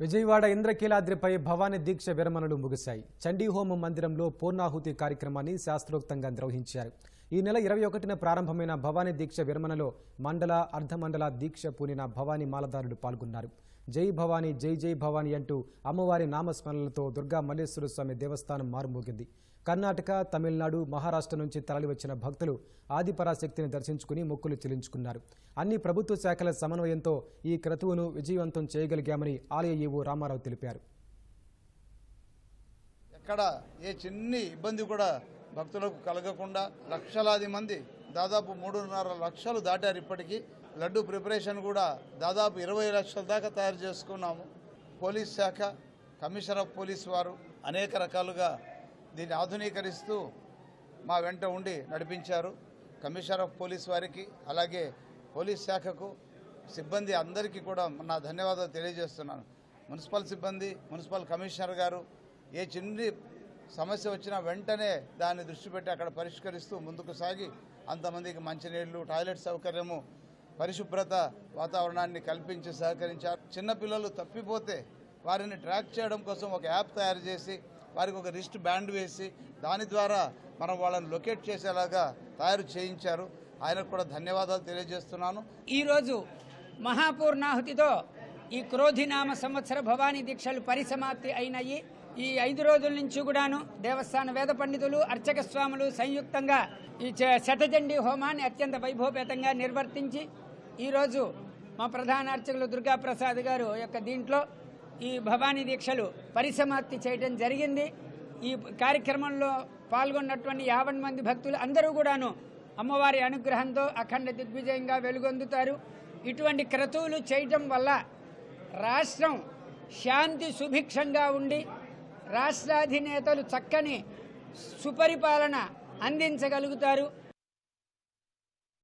విజయవాడ ఇంద్రకీలాద్రిపై భవానీ దీక్ష విరమణలు ముగిశాయి. చండీ హోమం మందిరంలో పూర్ణాహుతి కార్యక్రమాన్ని శాస్త్రోక్తంగా నిర్వహించారు. ఈ నెల ఇరవై ఒకటిన ప్రారంభమైన భవానీ దీక్ష విరమణలో మండల అర్ధమండల దీక్ష పూనిన భవానీ మాలదారులు పాల్గొన్నారు. జై భవానీ జై జై భవానీ అంటూ అమ్మవారి నామస్మరణలతో దుర్గా మల్లేశ్వర స్వామి దేవస్థానం మారుమోగింది. కర్ణాటక తమిళనాడు మహారాష్ట్ర నుంచి తరలివచ్చిన భక్తులు ఆదిపరాశక్తిని దర్శించుకుని మొక్కులు చెల్లించుకున్నారు. అన్ని ప్రభుత్వ శాఖల సమన్వయంతో ఈ క్రతువును విజయవంతం చేయగలిగామని ఆలయ ఈవో రామారావు తెలిపారు. ఎక్కడ ఏ చిన్ని ఇబ్బంది కూడా భక్తులకు కలగకుండా లక్షలాది మంది దాదాపు మూడున్నర లక్షలు దాటారు ఇప్పటికీ. లడ్డు ప్రిపరేషన్ కూడా దాదాపు ఇరవై లక్షల దాకా తయారు చేసుకున్నాము. పోలీస్ శాఖ కమిషనర్ ఆఫ్ పోలీస్ వారు అనేక రకాలుగా దీన్ని ఆధునీకరిస్తూ మా వెంట ఉండి నడిపించారు. కమిషనర్ ఆఫ్ పోలీస్ వారికి అలాగే పోలీస్ శాఖకు సిబ్బంది అందరికీ కూడా నా ధన్యవాదాలు తెలియజేస్తున్నాను. మున్సిపల్ సిబ్బంది మున్సిపల్ కమిషనర్ గారు ఏ చిన్ని సమస్య వచ్చినా వెంటనే దాన్ని దృష్టి పెట్టి అక్కడ పరిష్కరిస్తూ ముందుకు సాగి అంతమందికి మంచినీళ్ళు టాయిలెట్ సౌకర్యము పరిశుభ్రత వాతావరణాన్ని కల్పించి సహకరించారు. చిన్నపిల్లలు తప్పిపోతే వారిని ట్రాక్ చేయడం కోసం ఒక యాప్ తయారు చేసి వారికి ఒక రిస్ట్ బ్యాండ్ వేసి దాని ద్వారా మనం వాళ్ళని లొకేట్ చేసేలాగా తయారు చేయించారు. ఆయనకు కూడా ధన్యవాదాలు తెలియజేస్తున్నాను. ఈరోజు మహాపూర్ణాహుతితో ఈ క్రోధినామ సంవత్సర భవానీ దీక్షలు పరిసమాప్తి అయినాయి. ఈ ఐదు రోజుల నుంచి కూడాను దేవస్థాన వేద పండితులు అర్చక స్వాములు సంయుక్తంగా ఈ చ- శతచండీ హోమాన్ని అత్యంత వైభవపేతంగా నిర్వర్తించి ఈరోజు మా ప్రధాన అర్చకులు దుర్గాప్రసాద్ గారు యొక్క దీంట్లో ఈ భవానీ దీక్షలు పరిసమాప్తి చేయడం జరిగింది. ఈ కార్యక్రమంలో పాల్గొన్నటువంటి యాభై మంది భక్తులు అందరూ కూడాను అమ్మవారి అనుగ్రహంతో అఖండ దిగ్విజయంగా వెలుగొందుతారు. ఇటువంటి క్రతువులు చేయటం వల్ల రాష్ట్రం శాంతి సుభిక్షంగా ఉండి రాష్ట్రాధినేతలు చక్కని సుపరిపాలన అందించగలుగుతారు.